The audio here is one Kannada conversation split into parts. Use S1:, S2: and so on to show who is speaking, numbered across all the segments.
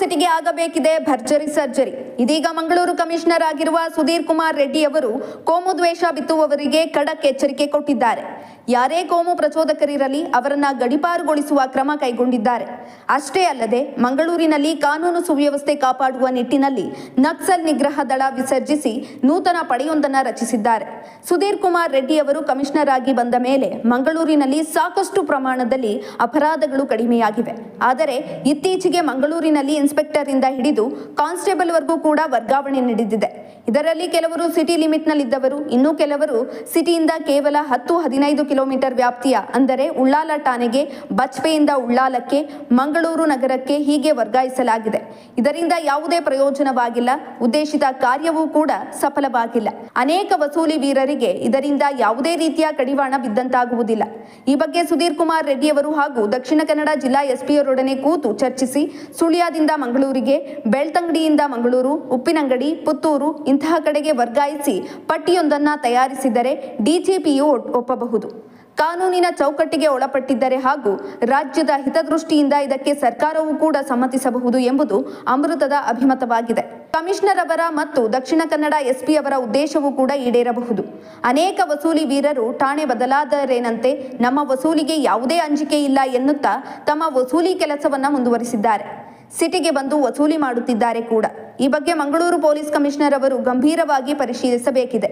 S1: ಸಿಟಿಗೆ ಆಗಬೇಕಿದೆ ಭರ್ಜರಿ ಸರ್ಜರಿ. ಇದೀಗ ಮಂಗಳೂರು ಕಮಿಷನರ್ ಆಗಿರುವ ಸುಧೀರ್ ಕುಮಾರ್ ರೆಡ್ಡಿ ಅವರು ಕೋಮು ದ್ವೇಷ ಬಿತ್ತುವವರಿಗೆ ಖಡಕ್ ಎಚ್ಚರಿಕೆ ಕೊಟ್ಟಿದ್ದಾರೆ. ಯಾರೇ ಕೋಮು ಪ್ರಚೋದಕರಿರಲಿ, ಅವರನ್ನ ಗಡಿಪಾರುಗೊಳಿಸುವ ಕ್ರಮ ಕೈಗೊಂಡಿದ್ದಾರೆ. ಅಷ್ಟೇ ಅಲ್ಲದೆ, ಮಂಗಳೂರಿನಲ್ಲಿ ಕಾನೂನು ಸುವ್ಯವಸ್ಥೆ ಕಾಪಾಡುವ ನಿಟ್ಟಿನಲ್ಲಿ ನಕ್ಸಲ್ ನಿಗ್ರಹ ದಳ ವಿಸರ್ಜಿಸಿ ನೂತನ ಪಡೆಯೊಂದನ್ನು ರಚಿಸಿದ್ದಾರೆ. ಸುಧೀರ್ ಕುಮಾರ್ ರೆಡ್ಡಿ ಅವರು ಕಮಿಷನರ್ ಆಗಿ ಬಂದ ಮೇಲೆ ಮಂಗಳೂರಿನಲ್ಲಿ ಸಾಕಷ್ಟು ಪ್ರಮಾಣದಲ್ಲಿ ಅಪರಾಧಗಳು ಕಡಿಮೆಯಾಗಿವೆ. ಆದರೆ, ಇತ್ತೀಚೆಗೆ ಮಂಗಳೂರಿನಲ್ಲಿ ಇನ್ಸ್ಪೆಕ್ಟರ್ ಇಂದ ಹಿಡಿದು ಕಾನ್ಸ್ಟೇಬಲ್ ವರೆಗೂ ಕೂಡ ವರ್ಗಾವಣೆ ನಡೆದಿದೆ. ಇದರಲ್ಲಿ ಕೆಲವರು ಸಿಟಿ ಲಿಮಿಟ್ನಲ್ಲಿದ್ದವರು, ಇನ್ನು ಕೆಲವರು ಸಿಟಿಯಿಂದ ಕೇವಲ ಹತ್ತು ಹದಿನೈದು ಕಿಲೋಮೀಟರ್ ವ್ಯಾಪ್ತಿಯ, ಅಂದರೆ ಉಳ್ಳಾಲ ಠಾಣೆಗೆ ಬಜ್ಪೆಯಿಂದ ಉಳ್ಳಾಲಕ್ಕೆ, ಮಂಗಳೂರು ನಗರಕ್ಕೆ ಹೀಗೆ ವರ್ಗಾಯಿಸಲಾಗಿದೆ. ಇದರಿಂದ ಯಾವುದೇ ಪ್ರಯೋಜನವಾಗಿಲ್ಲ, ಉದ್ದೇಶಿತ ಕಾರ್ಯವೂ ಕೂಡ ಸಫಲವಾಗಿಲ್ಲ. ಅನೇಕ ವಸೂಲಿ ವೀರರಿಗೆ ಇದರಿಂದ ಯಾವುದೇ ರೀತಿಯ ಕಡಿವಾಣ ಬಿದ್ದಂತಾಗುವುದಿಲ್ಲ. ಈ ಬಗ್ಗೆ ಸುಧೀರ್ ಕುಮಾರ್ ರೆಡ್ಡಿಯವರು ಹಾಗೂ ದಕ್ಷಿಣ ಕನ್ನಡ ಜಿಲ್ಲಾ ಎಸ್ಪಿಯವರೊಡನೆ ಕೂತು ಚರ್ಚಿಸಿ, ಸುಳ್ಯದಿಂದ ಮಂಗಳೂರಿಗೆ ಬೆಳ್ತಂಗಡಿಯಿಂದ ಮಂಗಳೂರು, ಉಪ್ಪಿನಂಗಡಿ, ಪುತ್ತೂರು ಇಂತಹ ಕಡೆಗೆ ವರ್ಗಾಯಿಸಿ ಪಟ್ಟಿಯೊಂದನ್ನ ತಯಾರಿಸಿದರೆ ಡಿಜಿಪಿಯು ಒಪ್ಪಬಹುದು. ಕಾನೂನಿನ ಚೌಕಟ್ಟಿಗೆ ಒಳಪಟ್ಟಿದ್ದರೆ ಹಾಗೂ ರಾಜ್ಯದ ಹಿತದೃಷ್ಟಿಯಿಂದ ಇದಕ್ಕೆ ಸರ್ಕಾರವೂ ಕೂಡ ಸಮ್ಮತಿಸಬಹುದು ಎಂಬುದು ಅಮೃತದ ಅಭಿಮತವಾಗಿದೆ. ಕಮಿಷನರ್ ಅವರ ಮತ್ತು ದಕ್ಷಿಣ ಕನ್ನಡ ಎಸ್ಪಿ ಅವರ ಉದ್ದೇಶವೂ ಕೂಡ ಈಡೇರಬಹುದು. ಅನೇಕ ವಸೂಲಿ ವೀರರು ಠಾಣೆ ಬದಲಾದರೇನಂತೆ ನಮ್ಮ ವಸೂಲಿಗೆ ಯಾವುದೇ ಅಂಜಿಕೆ ಇಲ್ಲ ಎನ್ನುತ್ತಾ ತಮ್ಮ ವಸೂಲಿ ಕೆಲಸವನ್ನ ಮುಂದುವರಿಸಿದ್ದಾರೆ. ಸಿಟಿಗೆ ಬಂದು ವಸೂಲಿ ಮಾಡುತ್ತಿದ್ದಾರೆ ಕೂಡ. ಈ ಬಗ್ಗೆ ಮಂಗಳೂರು ಪೊಲೀಸ್ ಕಮಿಷನರ್ ಅವರು ಗಂಭೀರವಾಗಿ ಪರಿಶೀಲಿಸಬೇಕಿದೆ.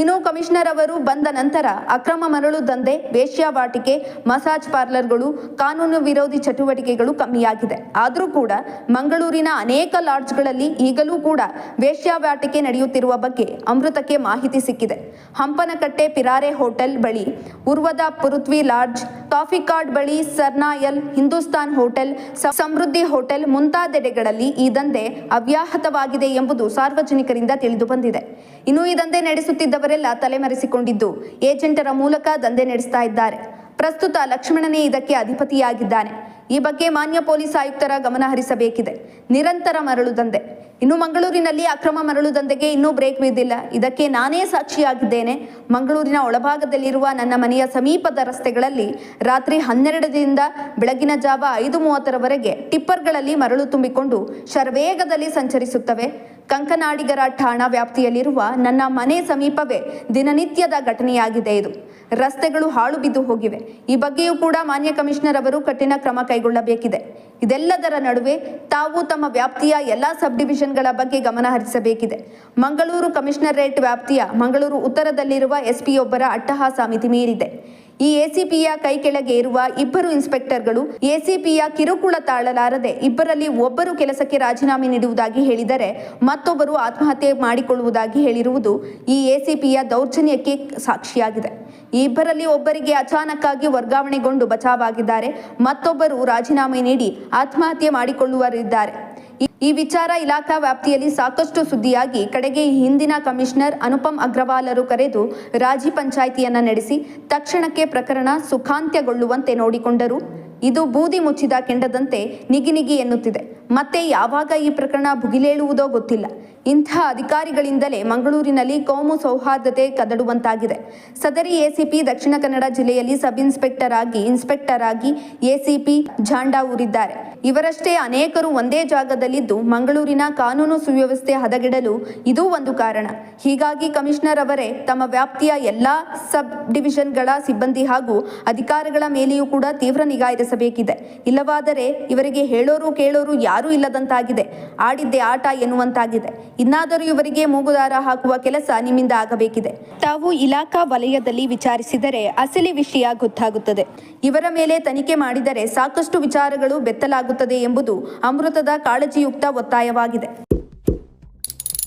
S1: ಇನ್ನು ಕಮಿಷನರ್ ಅವರು ಬಂದ ನಂತರ ಅಕ್ರಮ ಮರಳು ದಂಧೆ ವೇಶ್ಯಾವಾಟಿಕೆ ಮಸಾಜ್ ಪಾರ್ಲರ್ಗಳು, ಕಾನೂನು ವಿರೋಧಿ ಚಟುವಟಿಕೆಗಳು ಕಮ್ಮಿಯಾಗಿದೆ. ಆದರೂ ಕೂಡ ಮಂಗಳೂರಿನ ಅನೇಕ ಲಾಡ್ಜ್ಗಳಲ್ಲಿ ಈಗಲೂ ಕೂಡ ವೇಶ್ಯಾವಾಟಿಕೆ ನಡೆಯುತ್ತಿರುವ ಬಗ್ಗೆ ಅಮೃತಕ್ಕೆ ಮಾಹಿತಿ ಸಿಕ್ಕಿದೆ. ಹಂಪನಕಟ್ಟೆ ಪಿರಾರೆ ಹೋಟೆಲ್ ಬಳಿ, ಉರ್ವದ ಪೃಥ್ವಿ ಲಾಡ್ಜ್ ಕಾಫಿ ಕಾರ್ಡ್ ಬಳಿ ಸರ್ನಾಯಲ್ ಹಿಂದೂಸ್ತಾನ್ ಹೋಟೆಲ್ ಸಮೃದ್ಧಿ ಹೋಟೆಲ್ ಮುಂತಾದೆಡೆಗಳಲ್ಲಿ ಈ ದಂಧೆ ಅವ್ಯಾಹತವಾಗಿದೆ ಎಂಬುದು ಸಾರ್ವಜನಿಕರಿಂದ ತಿಳಿದು ಬಂದಿದೆ. ಇನ್ನು ಈ ದಂಧೆ ನಡೆಸುತ್ತಿದ್ದವರೆಲ್ಲ ತಲೆಮರೆಸಿಕೊಂಡಿದ್ದು, ಏಜೆಂಟರ ಮೂಲಕ ದಂಧೆ ನಡೆಸ್ತಾ ಇದ್ದಾರೆ. ಪ್ರಸ್ತುತ ಲಕ್ಷ್ಮಣನೇ ಇದಕ್ಕೆ ಅಧಿಪತಿಯಾಗಿದ್ದಾನೆ. ಈ ಬಗ್ಗೆ ಮಾನ್ಯ ಪೊಲೀಸ್ ಆಯುಕ್ತರ ಗಮನ ಹರಿಸಬೇಕಿದೆ. ನಿರಂತರ ಮರಳು ದಂಧೆ. ಇನ್ನು ಮಂಗಳೂರಿನಲ್ಲಿ ಅಕ್ರಮ ಮರಳು ದಂಧೆಗೆ ಇನ್ನೂ ಬ್ರೇಕ್ ಬಿದ್ದಿಲ್ಲ ಇದಕ್ಕೆ ನಾನೇ ಸಾಕ್ಷಿಯಾಗಿದ್ದೇನೆ. ಮಂಗಳೂರಿನ ಒಳಭಾಗದಲ್ಲಿರುವ ನನ್ನ ಮನೆಯ ಸಮೀಪದ ರಸ್ತೆಗಳಲ್ಲಿ ರಾತ್ರಿ ಹನ್ನೆರಡರಿಂದ ಬೆಳಗಿನ ಜಾವ ಐದು ಮೂವತ್ತರವರೆಗೆ ಟಿಪ್ಪರ್ಗಳಲ್ಲಿ ಮರಳು ತುಂಬಿಕೊಂಡು ಶರವೇಗದಲ್ಲಿ ಸಂಚರಿಸುತ್ತವೆ. ಕಂಕನಾಡಿಗರ ಠಾಣಾ ವ್ಯಾಪ್ತಿಯಲ್ಲಿರುವ ನನ್ನ ಮನೆ ಸಮೀಪವೇ ದಿನನಿತ್ಯದ ಘಟನೆಯಾಗಿದೆ ಇದು. ರಸ್ತೆಗಳು ಹಾಳು ಬಿದ್ದು ಹೋಗಿವೆ. ಈ ಬಗ್ಗೆಯೂ ಕೂಡ ಮಾನ್ಯ ಕಮಿಷನರ್ ಅವರು ಕಠಿಣ ಕ್ರಮ ಕೈಗೊಳ್ಳಬೇಕಿದೆ. ಇದೆಲ್ಲದರ ನಡುವೆ ತಾವು ತಮ್ಮ ವ್ಯಾಪ್ತಿಯ ಎಲ್ಲ ಸಬ್ ಡಿವಿಷನ್ಗಳ ಬಗ್ಗೆ ಗಮನ ಹರಿಸಬೇಕಿದೆ. ಮಂಗಳೂರು ಕಮಿಷನರೇಟ್ ವ್ಯಾಪ್ತಿಯ ಮಂಗಳೂರು ಉತ್ತರದಲ್ಲಿರುವ ಎಸ್ಪಿಯೊಬ್ಬರ ಅಟ್ಟಹಾಸ ಮಿತಿ ಮೀರಿದೆ ಈ ಎಸಿಪಿಯ ಕೈ ಕೆಳಗೆ ಇರುವ ಇಬ್ಬರು ಇನ್ಸ್ಪೆಕ್ಟರ್ಗಳು ಎಸಿಪಿಯ ಕಿರುಕುಳ ತಾಳಲಾರದೆ ಇಬ್ಬರಲ್ಲಿ ಒಬ್ಬರು ಕೆಲಸಕ್ಕೆ ರಾಜೀನಾಮೆ ನೀಡುವುದಾಗಿ ಹೇಳಿದರೆ ಮತ್ತೊಬ್ಬರು ಆತ್ಮಹತ್ಯೆ ಮಾಡಿಕೊಳ್ಳುವುದಾಗಿ ಹೇಳಿರುವುದು ಈ ಎಸಿಪಿಯ ದೌರ್ಜನ್ಯಕ್ಕೆ ಸಾಕ್ಷಿಯಾಗಿದೆ. ಇಬ್ಬರಲ್ಲಿ ಒಬ್ಬರಿಗೆ ಅಚಾನಕ್ಕಾಗಿ ವರ್ಗಾವಣೆಗೊಂಡು ಬಚಾವಾಗಿದ್ದಾರೆ ಮತ್ತೊಬ್ಬರು ರಾಜೀನಾಮೆ ನೀಡಿ ಆತ್ಮಹತ್ಯೆ ಮಾಡಿಕೊಳ್ಳುವರಿದ್ದಾರೆ ಈ- ವಿಚಾರ ಇಲಾಖಾ ವ್ಯಾಪ್ತಿಯಲ್ಲಿ ಸಾಕಷ್ಟು ಸುದ್ದಿಯಾಗಿ ಕಡೆಗೆ ಹಿಂದಿನ ಕಮಿಷನರ್ ಅನುಪಮ್ ಅಗ್ರವಾಲರು ಕರೆದು ರಾಜಿ ಪಂಚಾಯಿತಿಯನ್ನ ನಡೆಸಿ ತಕ್ಷಣಕ್ಕೆ ಪ್ರಕರಣ ಸುಖಾಂತ್ಯಗೊಳ್ಳುವಂತೆ ನೋಡಿಕೊಂಡರು. ಇದು ಬೂದಿ ಮುಚ್ಚಿದ ಕೆಂಡದಂತೆ ನಿಗಿನಿಗಿ ನಿಗಿ ಎನ್ನುತ್ತಿದೆ. ಮತ್ತೆ ಯಾವಾಗ ಈ ಪ್ರಕರಣ ಭುಗಿಲೇಳುವುದೋ ಗೊತ್ತಿಲ್ಲ. ಇಂಥ ಅಧಿಕಾರಿಗಳಿಂದಲೇ ಮಂಗಳೂರಿನಲ್ಲಿ ಕೋಮು ಸೌಹಾರ್ದತೆ ಕದಡುವಂತಾಗಿದೆ. ಸದರಿ ಎಸಿಪಿ ದಕ್ಷಿಣ ಕನ್ನಡ ಜಿಲ್ಲೆಯಲ್ಲಿ ಸಬ್ ಇನ್ಸ್ಪೆಕ್ಟರ್ ಆಗಿ ಇನ್ಸ್ಪೆಕ್ಟರ್ ಆಗಿ ಎಸಿಪಿ ಝಾಂಡಾ ಊರಿದ್ದಾರೆ. ಇವರಷ್ಟೇ ಅನೇಕರು ಒಂದೇ ಜಾಗದಲ್ಲಿದ್ದು ಮಂಗಳೂರಿನ ಕಾನೂನು ಸುವ್ಯವಸ್ಥೆ ಹದಗೆಡಲು ಇದೂ ಒಂದು ಕಾರಣ. ಹೀಗಾಗಿ ಕಮಿಷನರ್ ಅವರೇ ತಮ್ಮ ವ್ಯಾಪ್ತಿಯ ಎಲ್ಲಾ ಸಬ್ ಡಿವಿಷನ್ಗಳ ಸಿಬ್ಬಂದಿ ಹಾಗೂ ಅಧಿಕಾರಿಗಳ ಮೇಲೆಯೂ ಕೂಡ ತೀವ್ರ ನಿಗಾ ಇರಿಸಬೇಕಿದೆ. ಇಲ್ಲವಾದರೆ ಇವರಿಗೆ ಹೇಳೋರು ಕೇಳೋರು ಯಾರೂ ಇಲ್ಲದಂತಾಗಿದೆ. ಆಡಿದ್ದೆ ಆಟ ಎನ್ನುವಂತಾಗಿದೆ. ಇನ್ನಾದರೂ ಇವರಿಗೆ ಮೂಗುದಾರ ಹಾಕುವ ಕೆಲಸ ನಿಮ್ಮಿಂದ ಆಗಬೇಕಿದೆ. ತಾವು ಇಲಾಖಾ ವಲಯದಲ್ಲಿ ವಿಚಾರಿಸಿದರೆ ಅಸಲಿ ವಿಷಯ ಗೊತ್ತಾಗುತ್ತದೆ. ಇವರ ಮೇಲೆ ತನಿಖೆ ಮಾಡಿದರೆ ಸಾಕಷ್ಟು ವಿಚಾರಗಳು ಬೆತ್ತಲಾಗುತ್ತದೆ ಎಂಬುದು ಅಮೃತದ ಕಾಳಜಿಯುಕ್ತ ಒತ್ತಾಯವಾಗಿದೆ.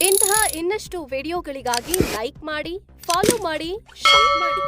S2: ಇಂತಹ ಇನ್ನಷ್ಟು ವಿಡಿಯೋಗಳಿಗಾಗಿ ಲೈಕ್ ಮಾಡಿ ಫಾಲೋ ಮಾಡಿ ಶೇರ್ ಮಾಡಿ.